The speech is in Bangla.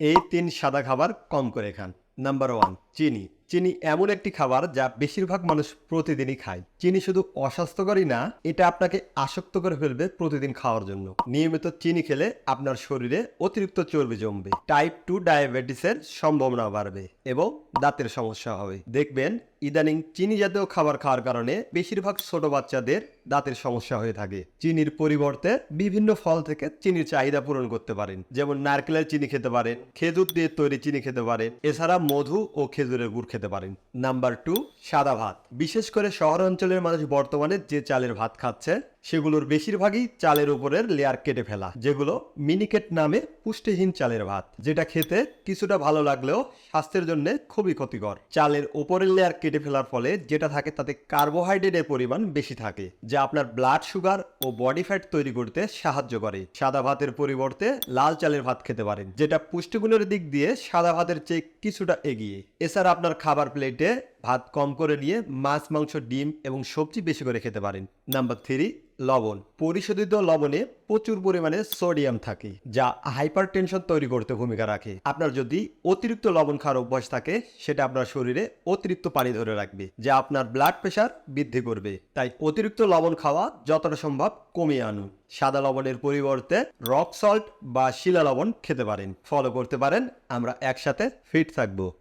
এই তিন সাদা খাবার কম করে খান। নাম্বার ওয়ান চিনি। চিনি এমন একটি খাবার যা বেশিরভাগ মানুষ প্রতিদিনই খায়। চিনি শুধু অস্বাস্থ্যকরই না, এটা আপনাকে আসক্ত করে ফেলবে প্রতিদিন খাওয়ার জন্য। নিয়মিত চিনি খেলে আপনার শরীরে অতিরিক্ত চর্বি জমবে। টাইপ টু ডায়াবেটিসের সম্ভাবনা বাড়বে এবং দাঁতের সমস্যা হবে। দেখবেন, ইদানিং চিনি জাতীয় খাবার খাওয়ার কারণে বেশিরভাগ ছোট বাচ্চাদের দাঁতের সমস্যা হয়ে থাকে। চিনির পরিবর্তে বিভিন্ন ফল থেকে চিনির চাহিদা পূরণ করতে পারেন। যেমন নারকেলের চিনি খেতে পারেন, খেজুর দিয়ে তৈরি চিনি খেতে পারেন। এছাড়া মধু ও খেজুরের গুড় খেতে পারেন। নাম্বার টু সাদা ভাত। বিশেষ করে শহর অঞ্চলের মানুষ বর্তমানে যে চালের ভাত খাচ্ছে সেগুলোর বেশিরভাগই চালের উপরের লেয়ার কেটে ফেলা, যেগুলো মিনিকেট নামে পুষ্টিহীন চালের ভাত, যেটা খেতে কিছুটা ভালো লাগলেও স্বাস্থ্যের জন্য খুবই ক্ষতিকর। চালের উপরের লেয়ার কেটে ফেলার ফলে যেটা থাকে তাতে কার্বোহাইড্রেটের পরিমাণ বেশি থাকে, যা আপনার ব্লাড সুগার ও বডি ফ্যাট তৈরি করতে সাহায্য করে। সাদা ভাতের পরিবর্তে লাল চালের ভাত খেতে পারেন, যেটা পুষ্টিগুণের দিক দিয়ে সাদা ভাতের চেয়ে কিছুটা এগিয়ে। এছাড়া আপনার খাবার প্লেটে ভাত কম করে নিয়ে মাছ, মাংস, ডিম এবং সবজি বেশি করে খেতে পারেন। নাম্বার থ্রি লবণ। পরিশোধিত লবণে প্রচুর পরিমাণে সোডিয়াম থাকে, যা হাইপার টেনশন তৈরি করতে ভূমিকা রাখে। আপনার যদি অতিরিক্ত লবণ খাওয়ার অভ্যাস থাকে, সেটা আপনার শরীরে অতিরিক্ত পানি ধরে রাখবে, যা আপনার ব্লাড প্রেশার বৃদ্ধি করবে। তাই অতিরিক্ত লবণ খাওয়া যতটা সম্ভব কমিয়ে আনুন। সাদা লবণের পরিবর্তে রক সল্ট বা শিলা লবণ খেতে পারেন। ফলো করতে পারেন, আমরা একসাথে ফিট থাকব।